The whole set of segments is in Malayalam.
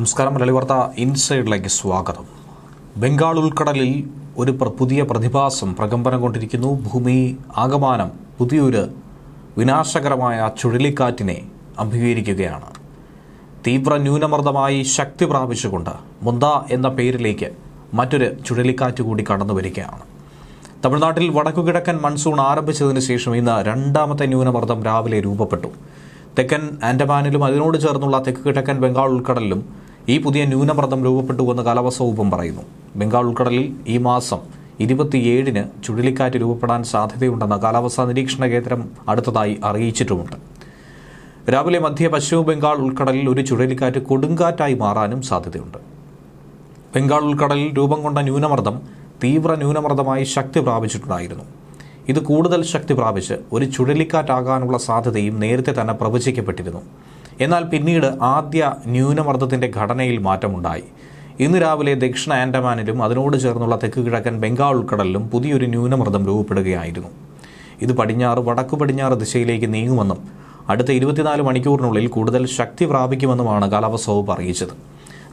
നമസ്കാരം മലയാളി വാർത്ത ഇൻസൈഡിലേക്ക് സ്വാഗതം. ബംഗാൾ ഉൾക്കടലിൽ ഒരു പുതിയ പ്രതിഭാസം പ്രകമ്പനം കൊണ്ടിരിക്കുന്നു. ഭൂമി ആകമാനം പുതിയൊരു വിനാശകരമായ ചുഴലിക്കാറ്റിനെ അഭിമുഖീകരിക്കുകയാണ്. തീവ്ര ന്യൂനമർദ്ദമായി ശക്തി പ്രാപിച്ചുകൊണ്ട് മുന്ത എന്ന പേരിലേക്ക് മറ്റൊരു ചുഴലിക്കാറ്റ് കൂടി കടന്നു വരികയാണ് തമിഴ്നാട്ടിൽ വടക്കുകിഴക്കൻ മൺസൂൺ ആരംഭിച്ചതിന് ശേഷം ഇന്ന് രണ്ടാമത്തെ ന്യൂനമർദ്ദം രാവിലെ രൂപപ്പെട്ടു. തെക്കൻ ആൻഡമാനിലും അതിനോട് ചേർന്നുള്ള തെക്ക് കിഴക്കൻ ബംഗാൾ ഉൾക്കടലിലും ഈ പുതിയ ന്യൂനമർദ്ദം രൂപപ്പെട്ടുവെന്ന് കാലാവസ്ഥാ വകുപ്പും പറയുന്നു. ബംഗാൾ ഉൾക്കടലിൽ ഈ മാസം ഇരുപത്തിയേഴിന് ചുഴലിക്കാറ്റ് രൂപപ്പെടാൻ സാധ്യതയുണ്ടെന്ന് കാലാവസ്ഥാ നിരീക്ഷണ കേന്ദ്രം അടുത്തതായി അറിയിച്ചിട്ടുമുണ്ട്. രാവിലെ മധ്യ പശ്ചിമ ബംഗാൾ ഉൾക്കടലിൽ ഒരു ചുഴലിക്കാറ്റ് കൊടുങ്കാറ്റായി മാറാനും സാധ്യതയുണ്ട്. ബംഗാൾ ഉൾക്കടലിൽ രൂപം കൊണ്ട ന്യൂനമർദ്ദം തീവ്ര ന്യൂനമർദ്ദമായി ശക്തി പ്രാപിച്ചിട്ടുണ്ടായിരുന്നു. ഇത് കൂടുതൽ ശക്തി പ്രാപിച്ച് ഒരു ചുഴലിക്കാറ്റാകാനുള്ള സാധ്യതയും നേരത്തെ തന്നെ പ്രവചിക്കപ്പെട്ടിരുന്നു. എന്നാൽ പിന്നീട് ആദ്യ ന്യൂനമർദ്ദത്തിന്റെ ഘടനയിൽ മാറ്റമുണ്ടായി. ഇന്ന് രാവിലെ ദക്ഷിണ ആൻഡമാനിലും അതിനോട് ചേർന്നുള്ള തെക്ക് കിഴക്കൻ ബംഗാൾ ഉൾക്കടലിലും പുതിയൊരു ന്യൂനമർദ്ദം രൂപപ്പെടുകയായിരുന്നു. ഇത് പടിഞ്ഞാറ് വടക്കു പടിഞ്ഞാറ് ദിശയിലേക്ക് നീങ്ങുമെന്നും അടുത്ത ഇരുപത്തിനാല് മണിക്കൂറിനുള്ളിൽ കൂടുതൽ ശക്തി പ്രാപിക്കുമെന്നുമാണ് കാലാവസ്ഥ വകുപ്പ് അറിയിച്ചത്.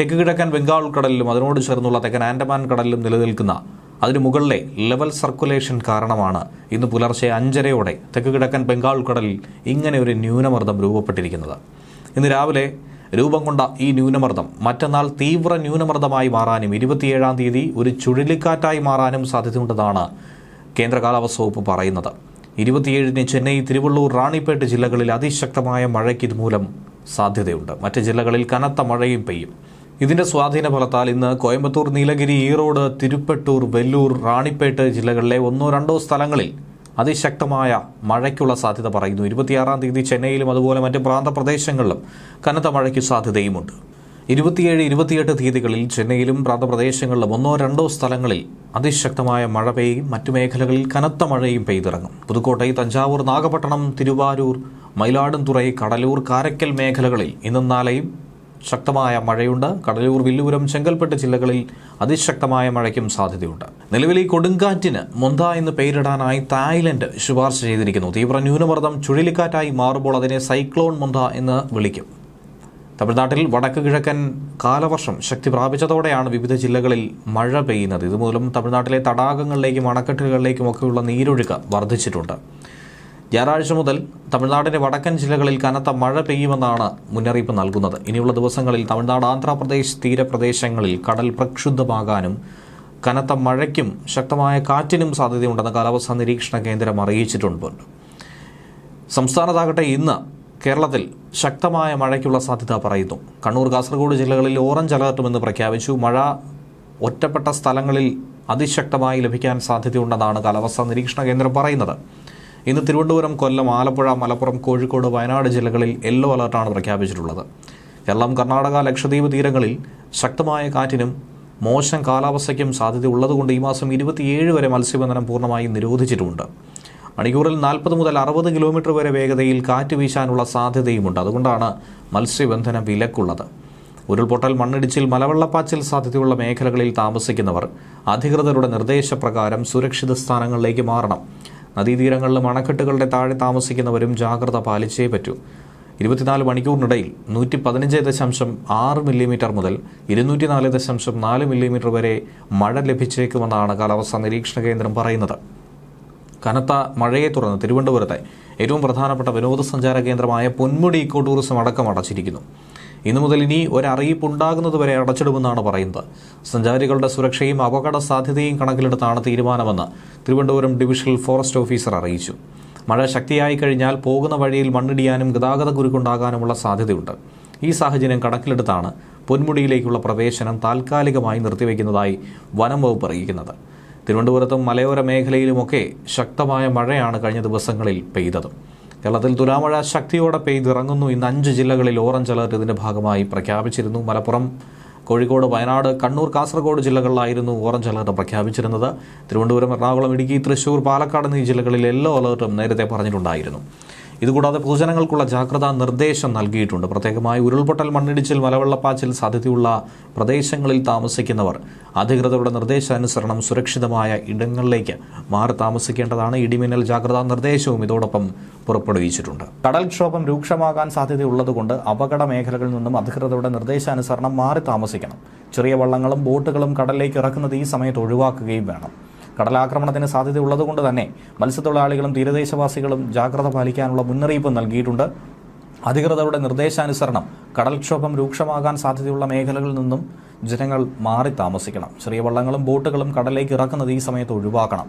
തെക്ക് കിഴക്കൻ ബംഗാൾ ഉൾക്കടലിലും അതിനോട് ചേർന്നുള്ള തെക്കൻ ആൻഡമാൻ കടലിലും നിലനിൽക്കുന്ന അതിനു മുകളിലെ ലെവൽ സർക്കുലേഷൻ കാരണമാണ് ഇന്ന് പുലർച്ചെ അഞ്ചരയോടെ തെക്ക് കിഴക്കൻ ബംഗാൾ ഉൾക്കടലിൽ ഇങ്ങനെ ഒരു ന്യൂനമർദ്ദം രൂപപ്പെട്ടിരിക്കുന്നത്. ഇന്ന് രാവിലെ രൂപം കൊണ്ട ഈ ന്യൂനമർദ്ദം മറ്റന്നാൾ തീവ്ര ന്യൂനമർദ്ദമായി മാറാനും ഇരുപത്തിയേഴാം തീയതി ഒരു ചുഴലിക്കാറ്റായി മാറാനും സാധ്യതയുണ്ടെന്നാണ് കേന്ദ്ര കാലാവസ്ഥ വകുപ്പ് പറയുന്നത്. ഇരുപത്തിയേഴിന് ചെന്നൈ തിരുവള്ളൂർ റാണിപ്പേട്ട് ജില്ലകളിൽ അതിശക്തമായ മഴയ്ക്ക് ഇതുമൂലം സാധ്യതയുണ്ട്. മറ്റ് ജില്ലകളിൽ കനത്ത മഴയും പെയ്യും. ഇതിന്റെ സ്വാധീന ഫലത്താൽ ഇന്ന് കോയമ്പത്തൂർ നീലഗിരി ഈറോഡ് തിരുപ്പട്ടൂർ വെല്ലൂർ റാണിപ്പേട്ട് ജില്ലകളിലെ ഒന്നോ രണ്ടോ സ്ഥലങ്ങളിൽ അതിശക്തമായ മഴയ്ക്കുള്ള സാധ്യത പറയുന്നു. ഇരുപത്തിയാറാം തീയതി ചെന്നൈയിലും അതുപോലെ മറ്റ് പ്രാന്തപ്രദേശങ്ങളിലും കനത്ത മഴയ്ക്ക് സാധ്യതയുമുണ്ട്. ഇരുപത്തിയേഴ് ഇരുപത്തിയെട്ട് തീയതികളിൽ ചെന്നൈയിലും പ്രാന്തപ്രദേശങ്ങളിലും ഒന്നോ രണ്ടോ സ്ഥലങ്ങളിൽ അതിശക്തമായ മഴ പെയ്യും. മറ്റു മേഖലകളിൽ കനത്ത മഴയും പെയ്തിറങ്ങും. പുതുക്കോട്ടൈ തഞ്ചാവൂർ നാഗപട്ടണം തിരുവാരൂർ മയിലാടുംതുറൈ കടലൂർ കാരക്കൽ മേഖലകളിൽ ഇന്നും നാളെയും ശക്തമായ മഴയുണ്ട്. കടലൂർ വില്ലൂരം ചെങ്കൽപ്പെട്ട് ജില്ലകളിൽ അതിശക്തമായ മഴയ്ക്കും സാധ്യതയുണ്ട്. നിലവിൽ ഈ കൊടുങ്കാറ്റിന് മൊന്ത എന്ന് പേരിടാനായി തായ്ലൻഡ് ശുപാർശ ചെയ്തിരിക്കുന്നു. തീവ്ര ന്യൂനമർദ്ദം ചുഴലിക്കാറ്റായി മാറുമ്പോൾ അതിനെ സൈക്ലോൺ മൊന്ത എന്ന് വിളിക്കും. തമിഴ്നാട്ടിൽ വടക്ക് കിഴക്കൻ കാലവർഷം ശക്തി പ്രാപിച്ചതോടെയാണ് വിവിധ ജില്ലകളിൽ മഴ പെയ്യുന്നത്. ഇതുമൂലം തമിഴ്നാട്ടിലെ തടാകങ്ങളിലേക്കും അണക്കെട്ടുകളിലേക്കും ഒക്കെയുള്ള നീരൊഴുക്ക് വർദ്ധിച്ചിട്ടുണ്ട്. ഞായറാഴ്ച മുതൽ തമിഴ്നാടിന്റെ വടക്കൻ ജില്ലകളിൽ കനത്ത മഴ പെയ്യുമെന്നാണ് മുന്നറിയിപ്പ് നൽകുന്നത്. ഇനിയുള്ള ദിവസങ്ങളിൽ തമിഴ്നാട് ആന്ധ്രാപ്രദേശ് തീരപ്രദേശങ്ങളിൽ കടൽ പ്രക്ഷുബ്ധമാകാനും കനത്ത മഴയ്ക്കും ശക്തമായ കാറ്റിനും സാധ്യതയുണ്ടെന്ന് കാലാവസ്ഥാ നിരീക്ഷണ കേന്ദ്രം അറിയിച്ചിട്ടുണ്ട്. സംസ്ഥാനത്താകട്ടെ ഇന്ന് കേരളത്തിൽ ശക്തമായ മഴയ്ക്കുള്ള സാധ്യത പറയുന്നു. കണ്ണൂർ കാസർഗോഡ് ജില്ലകളിൽ ഓറഞ്ച് അലർട്ടുമെന്ന് പ്രഖ്യാപിച്ചു. മഴ ഒറ്റപ്പെട്ട സ്ഥലങ്ങളിൽ അതിശക്തമായി ലഭിക്കാൻ സാധ്യതയുണ്ടെന്നാണ് കാലാവസ്ഥാ നിരീക്ഷണ കേന്ദ്രം പറയുന്നത്. ഇന്ന് തിരുവനന്തപുരം കൊല്ലം ആലപ്പുഴ മലപ്പുറം കോഴിക്കോട് വയനാട് ജില്ലകളിൽ യെല്ലോ അലർട്ടാണ് പ്രഖ്യാപിച്ചിട്ടുള്ളത്. കേരളം കർണാടക ലക്ഷദ്വീപ് തീരങ്ങളിൽ ശക്തമായ കാറ്റിനും മോശം കാലാവസ്ഥയ്ക്കും സാധ്യത ഉള്ളതുകൊണ്ട് ഈ മാസം ഇരുപത്തിയേഴ് വരെ മത്സ്യബന്ധനം പൂർണമായും നിരോധിച്ചിട്ടുമുണ്ട് മണിക്കൂറിൽ നാൽപ്പത് മുതൽ അറുപത് കിലോമീറ്റർ വരെ വേഗതയിൽ കാറ്റ് വീശാനുള്ള സാധ്യതയുമുണ്ട്. അതുകൊണ്ടാണ് മത്സ്യബന്ധന വിലക്കുള്ളത്. ഉരുൾപൊട്ടൽ മണ്ണിടിച്ചിൽ മലവെള്ളപ്പാച്ചിൽ സാധ്യതയുള്ള മേഖലകളിൽ താമസിക്കുന്നവർ അധികൃതരുടെ നിർദ്ദേശപ്രകാരം സുരക്ഷിത സ്ഥാനങ്ങളിലേക്ക് മാറണം. നദീതീരങ്ങളിലും അണക്കെട്ടുകളുടെ താഴെ താമസിക്കുന്നവരും ജാഗ്രത പാലിച്ചേ പറ്റൂ. ഇരുപത്തിനാല് മണിക്കൂറിനിടയിൽ നൂറ്റി പതിനഞ്ച് ദശാംശം ആറ് മില്ലിമീറ്റർ മുതൽ ഇരുന്നൂറ്റി നാല് ദശാംശം നാല് മില്ലിമീറ്റർ വരെ മഴ ലഭിച്ചേക്കുമെന്നാണ് കാലാവസ്ഥാ നിരീക്ഷണ കേന്ദ്രം പറയുന്നത്. കനത്ത മഴയെ തുടർന്ന് തിരുവനന്തപുരത്തെ ഏറ്റവും പ്രധാനപ്പെട്ട വിനോദസഞ്ചാര കേന്ദ്രമായ പൊന്മുടി ഇക്കോ ടൂറിസം അടക്കം അടച്ചിരിക്കുന്നു. ഇന്നു മുതൽ ഇനി ഒരറിയിപ്പ് ഉണ്ടാകുന്നതുവരെ അടച്ചിടുമെന്നാണ് പറയുന്നത്. സഞ്ചാരികളുടെ സുരക്ഷയും അപകട സാധ്യതയും കണക്കിലെടുത്താണ് തീരുമാനമെന്ന് തിരുവനന്തപുരം ഡിവിഷണൽ ഫോറസ്റ്റ് ഓഫീസർ അറിയിച്ചു. മഴ ശക്തിയായി കഴിഞ്ഞാൽ പോകുന്ന വഴിയിൽ മണ്ണിടിയാനും ഗതാഗത കുരുക്കുണ്ടാകാനുമുള്ള സാധ്യതയുണ്ട്. ഈ സാഹചര്യം കണക്കിലെടുത്താണ് പൊന്മുടിയിലേക്കുള്ള പ്രവേശനം താൽക്കാലികമായി നിർത്തിവെക്കുന്നതായി വനം വകുപ്പ് അറിയിക്കുന്നത്. തിരുവനന്തപുരത്തും മലയോര മേഖലയിലുമൊക്കെ ശക്തമായ മഴയാണ് കഴിഞ്ഞ ദിവസങ്ങളിൽ പെയ്തത്. കേരളത്തിൽ തുലാമഴ ശക്തിയോടെ പെയ്തിറങ്ങുന്നു. ഇന്ന് അഞ്ച് ജില്ലകളിൽ ഓറഞ്ച് അലർട്ട് ഇതിന്റെ ഭാഗമായി പ്രഖ്യാപിച്ചിരുന്നു. മലപ്പുറം കോഴിക്കോട് വയനാട് കണ്ണൂർ കാസർഗോഡ് ജില്ലകളിലായിരുന്നു ഓറഞ്ച് അലർട്ട് പ്രഖ്യാപിച്ചിരുന്നത്. തിരുവനന്തപുരം എറണാകുളം ഇടുക്കി തൃശൂർ പാലക്കാട് എന്നീ ജില്ലകളിൽ യെല്ലോ അലർട്ടും നേരത്തെ പറഞ്ഞിട്ടുണ്ടായിരുന്നു. ഇതുകൂടാതെ പൊതുജനങ്ങൾക്കുള്ള ജാഗ്രതാ നിർദ്ദേശം നൽകിയിട്ടുണ്ട്. പ്രത്യേകമായി ഉരുൾപൊട്ടൽ മണ്ണിടിച്ചിൽ മലവെള്ളപ്പാച്ചിൽ സാധ്യതയുള്ള പ്രദേശങ്ങളിൽ താമസിക്കുന്നവർ അധികൃതരുടെ നിർദ്ദേശാനുസരണം സുരക്ഷിതമായ ഇടങ്ങളിലേക്ക് മാറി താമസിക്കേണ്ടതാണ്. ഇടിമിന്നൽ ജാഗ്രതാ നിർദ്ദേശവും ഇതോടൊപ്പം പുറപ്പെടുവിച്ചിട്ടുണ്ട്. കടൽക്ഷോഭം രൂക്ഷമാകാൻ സാധ്യതയുള്ളതുകൊണ്ട് അപകട മേഖലകളിൽ നിന്നും അധികൃതരുടെ നിർദ്ദേശാനുസരണം മാറി താമസിക്കണം. ചെറിയ വള്ളങ്ങളും ബോട്ടുകളും കടലിലേക്ക് ഇറക്കുന്നത് ഈ സമയത്ത് ഒഴിവാക്കുകയും വേണം. കടലാക്രമണത്തിന് സാധ്യതയുള്ളതുകൊണ്ട് തന്നെ മത്സ്യത്തൊഴിലാളികളും തീരദേശവാസികളും ജാഗ്രത പാലിക്കാനുള്ള മുന്നറിയിപ്പ് നൽകിയിട്ടുണ്ട്. അധികൃതരുടെ നിർദ്ദേശാനുസരണം കടൽക്ഷോഭം രൂക്ഷമാകാൻ സാധ്യതയുള്ള മേഖലകളിൽ നിന്നും ജനങ്ങൾ മാറി താമസിക്കണം. ചെറിയ വള്ളങ്ങളും ബോട്ടുകളും കടലേക്ക് ഇറക്കുന്നത് ഈ സമയത്ത് ഒഴിവാക്കണം.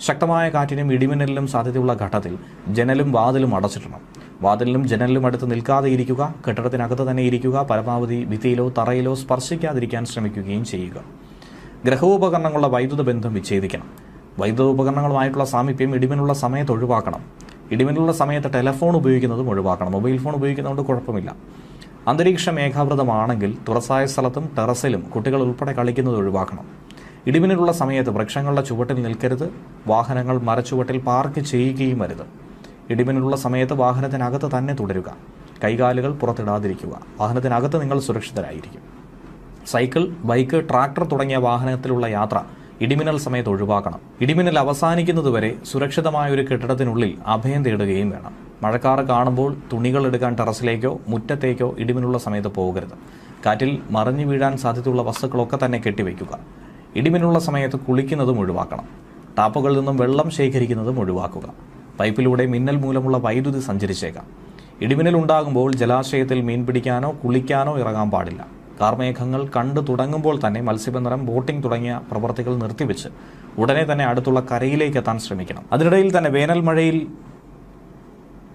ശക്തമായ കാറ്റിനും ഇടിമിന്നലിനും സാധ്യതയുള്ള ഘട്ടത്തിൽ ജനലും വാതിലും അടച്ചിടണം. വാതിലിനും ജനലിലും അടുത്ത് നിൽക്കാതെ ഇരിക്കുക കെട്ടിടത്തിനകത്ത് തന്നെ ഇരിക്കുക പരമാവധി ഭിത്തിയിലോ തറയിലോ സ്പർശിക്കാതിരിക്കാൻ ശ്രമിക്കുകയും ചെയ്യുക. ഗ്രഹോപകരണങ്ങളുടെ വൈദ്യുത ബന്ധം വിച്ഛേദിക്കണം. വൈദ്യുത ഉപകരണങ്ങളുമായിട്ടുള്ള സാമീപ്യം ഇടിമിനുള്ള സമയത്ത് ഒഴിവാക്കണം. ഇടിമിനുള്ള സമയത്ത് ടെലഫോൺ ഉപയോഗിക്കുന്നതും ഒഴിവാക്കണം. മൊബൈൽ ഫോൺ ഉപയോഗിക്കുന്നതുകൊണ്ട് കുഴപ്പമില്ല. അന്തരീക്ഷ മേഘാവൃതമാണെങ്കിൽ തുറസായ സ്ഥലത്തും ടെറസിലും കുട്ടികൾ ഉൾപ്പെടെ കളിക്കുന്നത് ഒഴിവാക്കണം. ഇടിമിന്നലുള്ള സമയത്ത് വൃക്ഷങ്ങളുടെ ചുവട്ടിൽ നിൽക്കരുത് വാഹനങ്ങൾ മരച്ചുവട്ടിൽ പാർക്ക് ചെയ്യുകയും വരുത് ഇടിമിന്നലുള്ള സമയത്ത് വാഹനത്തിനകത്ത് തന്നെ തുടരുക. കൈകാലുകൾ പുറത്തിടാതിരിക്കുക. വാഹനത്തിനകത്ത് നിങ്ങൾ സുരക്ഷിതരായിരിക്കും. സൈക്കിൾ ബൈക്ക് ട്രാക്ടർ തുടങ്ങിയ വാഹനത്തിലുള്ള യാത്ര ഇടിമിന്നൽ സമയത്ത് ഒഴിവാക്കണം. ഇടിമിന്നൽ അവസാനിക്കുന്നതുവരെ സുരക്ഷിതമായ ഒരു കെട്ടിടത്തിനുള്ളിൽ അഭയം തേടുകയും വേണം. മഴക്കാറ് കാണുമ്പോൾ തുണികൾ എടുക്കാൻ ടെറസിലേക്കോ മുറ്റത്തേക്കോ ഇടിമിന്നുള്ള സമയത്ത് പോകരുത്. കാറ്റിൽ മറിഞ്ഞു വീഴാൻ സാധ്യതയുള്ള വസ്തുക്കളൊക്കെ തന്നെ കെട്ടിവെക്കുക ഇടിമിന്നുള്ള സമയത്ത് കുളിക്കുന്നതും ഒഴിവാക്കണം. ടാപ്പുകളിൽ നിന്നും വെള്ളം ശേഖരിക്കുന്നതും ഒഴിവാക്കുക. പൈപ്പിലൂടെ മിന്നൽ മൂലമുള്ള വൈദ്യുതി സഞ്ചരിച്ചേക്കാം. ഇടിമിന്നൽ ഉണ്ടാകുമ്പോൾ ജലാശയത്തിൽ മീൻ പിടിക്കാനോ കുളിക്കാനോ ഇറങ്ങാൻ പാടില്ല. കാർമേഘങ്ങൾ കണ്ടു തുടങ്ങുമ്പോൾ തന്നെ മത്സ്യബന്ധനം ബോട്ടിംഗ് തുടങ്ങിയ പ്രവർത്തികൾ നിർത്തിവെച്ച് ഉടനെ തന്നെ അടുത്തുള്ള കരയിലേക്ക് എത്താൻ ശ്രമിക്കണം. അതിനിടയിൽ തന്നെ വേനൽ മഴയിൽ